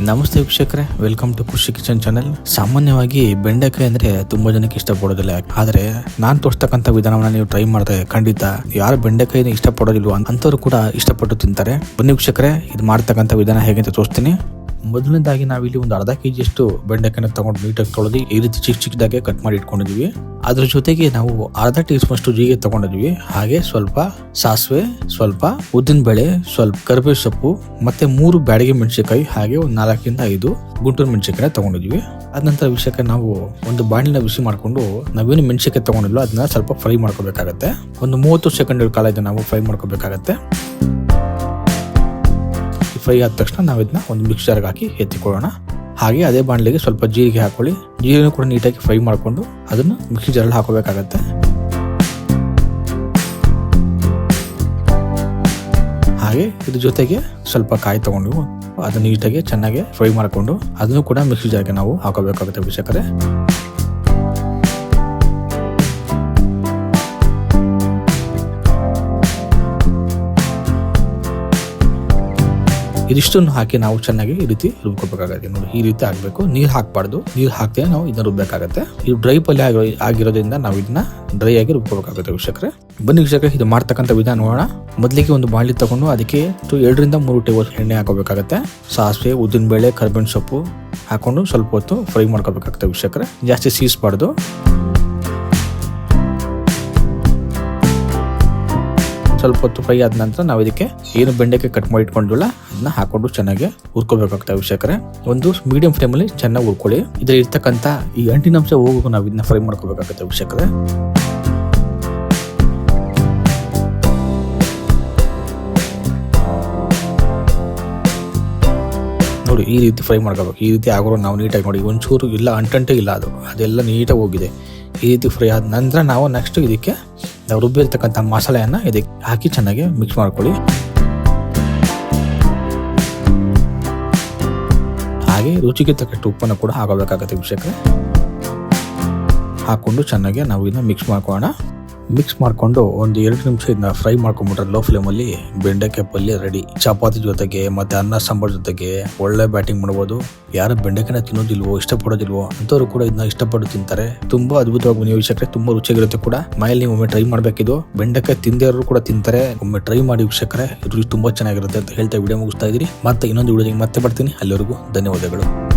ನಮಸ್ತೆ ವೀಕ್ಷಕರೇ welcome to Krishi kitchen channel ಸಾಮಾನ್ಯವಾಗಿ ಬೆಂಡೆಕಾಯಿ ಅಂದ್ರೆ ತುಂಬಾ ಜನಕ್ಕೆ ಇಷ್ಟಪಡೋದಿಲ್ಲ. ಆದ್ರೆ ನಾನು ತೋರಿಸ್ತಕ್ಕಂಥ ವಿಧಾನವನ್ನ ನೀವು ಟ್ರೈ ಮಾಡಿದ್ರೆ ಖಂಡಿತ ಯಾರು ಬೆಂಡೆಕಾಯಿನ ಇಷ್ಟಪಡೋದಿಲ್ವಾ ಅಂತವ್ರು ಕೂಡ ಇಷ್ಟಪಟ್ಟು ತಿಂತಾರೆ. ಬನ್ನಿ ವೀಕ್ಷಕರೇ, ಇದು ಮಾಡ್ತಕ್ಕಂಥ ವಿಧಾನ ಹೇಗೆ ಅಂತ ತೋರಿಸ್ತೀನಿ. ಮೊದಲನೇದಾಗಿ ನಾವಿಲ್ಲಿ ಒಂದು ಅರ್ಧ ಕೆಜಿ ಅಷ್ಟು ಬೆಂಡೆಕಾಯಿನ ತಗೊಂಡು ನೀಟಾಗಿ ತೊಳೆದು ಈ ರೀತಿ ಚಿಕ್ಕ ಚಿಕ್ಕದಾಗೆ ಕಟ್ ಮಾಡಿ ಇಟ್ಕೊಂಡಿದ್ವಿ. ಅದ್ರ ಜೊತೆಗೆ ನಾವು ಅರ್ಧ ಟೀ ಸ್ಪೂನ್ ಅಷ್ಟು ಜೀರಿಗೆ ತಗೊಂಡಿದ್ವಿ. ಹಾಗೆ ಸ್ವಲ್ಪ ಸಾಸಿವೆ, ಸ್ವಲ್ಪ ಉದ್ದಿನ ಬೇಳೆ ಸ್ವಲ್ಪ ಕರಿಬೇವು ಸೊಪ್ಪು ಮತ್ತೆ ಮೂರು ಬ್ಯಾಡಿಗೆ ಮೆಣಸಿನಕಾಯಿ, ಹಾಗೆ ಒಂದು ನಾಲ್ಕರಿಂದ ಐದು ಗುಂಟೂರು ಮೆಣಸಿನಕಾಯಿ ತಗೊಂಡಿದ್ವಿ. ಅದ ನಂತರ ವಿಷಯಕ್ಕೆ ನಾವು ಒಂದು ಬಾಣಲಿನ ಬಿಸಿ ಮಾಡಿಕೊಂಡು ನಾವೇನು ಮೆಣಸಿನಕಾಯಿ ತಗೊಂಡಿಲ್ಲ ಅದನ್ನ ಸ್ವಲ್ಪ ಫ್ರೈ ಮಾಡ್ಕೋಬೇಕಾಗತ್ತೆ. ಒಂದು ಮೂವತ್ತು ಸೆಕೆಂಡ್ ಕಾಲ ಇದನ್ನ ನಾವು ಫ್ರೈ ಮಾಡ್ಕೋಬೇಕಾಗತ್ತೆ. ಫ್ರೈ ಆದ ತಕ್ಷಣ ನಾವು ಇದನ್ನ ಒಂದು ಮಿಕ್ಸರ್ಗೆ ಹಾಕಿ ಎತ್ತಿಕೊಳ್ಳೋಣ. ಹಾಗೆ ಅದೇ ಬಾಣಲಿಗೆ ಸ್ವಲ್ಪ ಜೀರಿಗೆ ಹಾಕೊಳ್ಳಿ. ಜೀರಿಗೆ ಕೂಡ ನೀಟಾಗಿ ಫ್ರೈ ಮಾಡಿಕೊಂಡು ಅದನ್ನು ಮಿಕ್ಸಿ ಜಾರಲ್ಲಿ ಹಾಕೋಬೇಕಾಗತ್ತೆ. ಹಾಗೆ ಇದ್ರ ಜೊತೆಗೆ ಸ್ವಲ್ಪ ಕಾಯಿ ತಗೊಂಡು ಅದನ್ನ ನೀಟಾಗಿ ಚೆನ್ನಾಗಿ ಫ್ರೈ ಮಾಡಿಕೊಂಡು ಅದನ್ನು ಕೂಡ ಮಿಕ್ಸಿ ಜಾರ್ಗೆ ನಾವು ಹಾಕೋಬೇಕಾಗುತ್ತೆ ವೀಕ್ಷಕರೇ. ಇದಿಷ್ಟನ್ನು ಹಾಕಿ ನಾವು ಚೆನ್ನಾಗಿ ಈ ರೀತಿ ರುಬ್ಕೋಬೇಕಾಗತ್ತೆ ನೋಡಿ, ಈ ರೀತಿ ಆಗಬೇಕು ನೀರು ಹಾಕ್ಬಾರ್ದು. ನೀರು ಹಾಕ್ತೇನೆ ನಾವು ಇದನ್ನ ರುಬ್ಬೇಕಾಗತ್ತೆ. ಇದು ಡ್ರೈ ಪಲ್ಯ ಆಗಿರೋ ಆಗಿರೋದ್ರಿಂದ ನಾವು ಇದನ್ನ ಡ್ರೈ ಆಗಿ ರುಬ್ಕೋಬೇಕಾಗುತ್ತೆ ವೀಕ್ಷಕರೇ. ಬನ್ನಿ ವೀಕ್ಷಕರೇ, ಇದು ಮಾಡ್ತಕ್ಕಂಥ ವಿಧಾನ ನೋಡೋಣ. ಮೊದಲಿಗೆ ಒಂದು ಬಾಣಲಿ ತಗೊಂಡು ಅದಕ್ಕೆ ಎರಡರಿಂದ ಮೂರು ಟೇಬಲ್ ಎಣ್ಣೆ ಹಾಕೋಬೇಕಾಗತ್ತೆ ಸಾಸಿವೆ, ಉದ್ದಿನ ಬೇಳೆ, ಕರ್ಬೇವಿನ ಸೊಪ್ಪು ಹಾಕೊಂಡು ಸ್ವಲ್ಪ ಹೊತ್ತು ಫ್ರೈ ಮಾಡ್ಕೋಬೇಕಾಗುತ್ತೆ ವೀಕ್ಷಕರೇ. ಜಾಸ್ತಿ ಸೀಸ್ಬಾರ್ದು. ಸ್ವಲ್ಪ ಹೊತ್ತು ಫ್ರೈ ಆದ ನಂತರ ನಾವು ಇದಕ್ಕೆ ಏನು ಬೆಂಡೆಕಾಯಿ ಕಟ್ ಮಾಡಿ ಇಟ್ಕೊಂಡಿಲ್ಲ ಅದನ್ನ ಹಾಕೊಂಡು ಚೆನ್ನಾಗಿ ಹುರ್ಕೋಬೇಕಾಗ್ತದೆ ವೀಕ್ಷಕರೇ ಒಂದು ಮೀಡಿಯಂ ಫ್ಲೇಮಲ್ಲಿ ಚೆನ್ನಾಗಿ ಹುರ್ಕೊಳ್ಳಿ. ಇದ್ರ ಇರ್ತಕ್ಕಂಥ ಈ ಅಂಟಿನಂಶ ಹೋಗೋ ನಾವು ಇದನ್ನ ಫ್ರೈ ಮಾಡ್ಕೋಬೇಕಾಗುತ್ತೆ ವೀಕ್ಷಕರೇ ನೋಡಿ, ಈ ರೀತಿ ಫ್ರೈ ಮಾಡ್ಕೋಬೇಕು. ಈ ರೀತಿ ಆಗೋರು ನಾವು ನೀಟಾಗಿ ನೋಡಿ, ಒಂಚೂರು ಇಲ್ಲ, ಅಂಟಂಟೆ ಇಲ್ಲ ಅದು. ಅದೆಲ್ಲ ನೀಟಾಗಿ ಹೋಗಿದೆ. ಈ ರೀತಿ ಫ್ರೈ ಆದ ನಂತರ ನಾವು ನೆಕ್ಸ್ಟ್ ಇದಕ್ಕೆ ನಾವು ರುಬ್ಬಿರ್ತಕ್ಕಂಥ ಮಸಾಲೆಯನ್ನು ಇದಕ್ಕೆ ಹಾಕಿ ಚೆನ್ನಾಗಿ ಮಿಕ್ಸ್ ಮಾಡ್ಕೊಳ್ಳಿ. ಹಾಗೆ ರುಚಿಗೆ ತಕ್ಕಷ್ಟು ಉಪ್ಪನ್ನು ಕೂಡ ಹಾಕೋಬೇಕಾಗತ್ತೆ ವಿಷಯಕ್ಕೆ ಹಾಕೊಂಡು ಚೆನ್ನಾಗಿ ನಾವು ಇದನ್ನ ಮಿಕ್ಸ್ ಮಾಡ್ಕೊಳ್ಳೋಣ. ಮಿಕ್ಸ್ ಮಾಡ್ಕೊಂಡು ಒಂದು ಎರಡು ನಿಮಿಷ ಇದನ್ನ ಫ್ರೈ ಮಾಡ್ಕೊಂಡ್ಬಿಟ್ರೆ ಲೋ ಫ್ಲೇಮಲ್ಲಿ ಬೆಂಡೆಕಾಯಿ ಪಲ್ಯ ರೆಡಿ ಚಪಾತಿ ಜೊತೆಗೆ ಮತ್ತೆ ಅನ್ನ ಸಾಂಬಾರ್ ಜೊತೆಗೆ ಒಳ್ಳೆ ಬ್ಯಾಟಿಂಗ್ ಮಾಡ್ಬೋದು. ಯಾರು ಬೆಂಡೆಕಾಯಿನ ತಿನ್ನೋದಿಲ್ವೋ, ಇಷ್ಟಪಡೋದಿಲ್ವೋ ಅಂತವ್ರು ಕೂಡ ಇದನ್ನ ಇಷ್ಟಪಟ್ಟು ತಿಂತಾರೆ. ತುಂಬಾ ಅದ್ಭುತವಾಗಿ ನೀವು ವಿಷಯಕ್ಕೆ. ತುಂಬಾ ರುಚಿಯಾಗಿರುತ್ತೆ ಕೂಡ. ಮನೆಯಲ್ಲಿ ನೀವು ಒಮ್ಮೆ ಟ್ರೈ ಮಾಡ್ಬೇಕಿದು. ಬೆಂಡೆಕಾಯಿ ತಿಂದಿರೋರು ಕೂಡ ತಿಂತಾರೆ. ಒಮ್ಮೆ ಟ್ರೈ ಮಾಡಿ ವೀಕ್ಷಕರೇ, ರುಚಿ ತುಂಬಾ ಚೆನ್ನಾಗಿರುತ್ತೆ ಅಂತ ಹೇಳ್ತಾ ವಿಡಿಯೋ ಮುಗಿಸ್ತಾ ಇದ್ದೀರಿ ಮತ್ತೆ ಇನ್ನೊಂದು ವಿಡಿಯೋ ಮತ್ತೆ ಬರ್ತೀನಿ. ಅಲ್ಲಿವರೆಗೂ ಧನ್ಯವಾದಗಳು.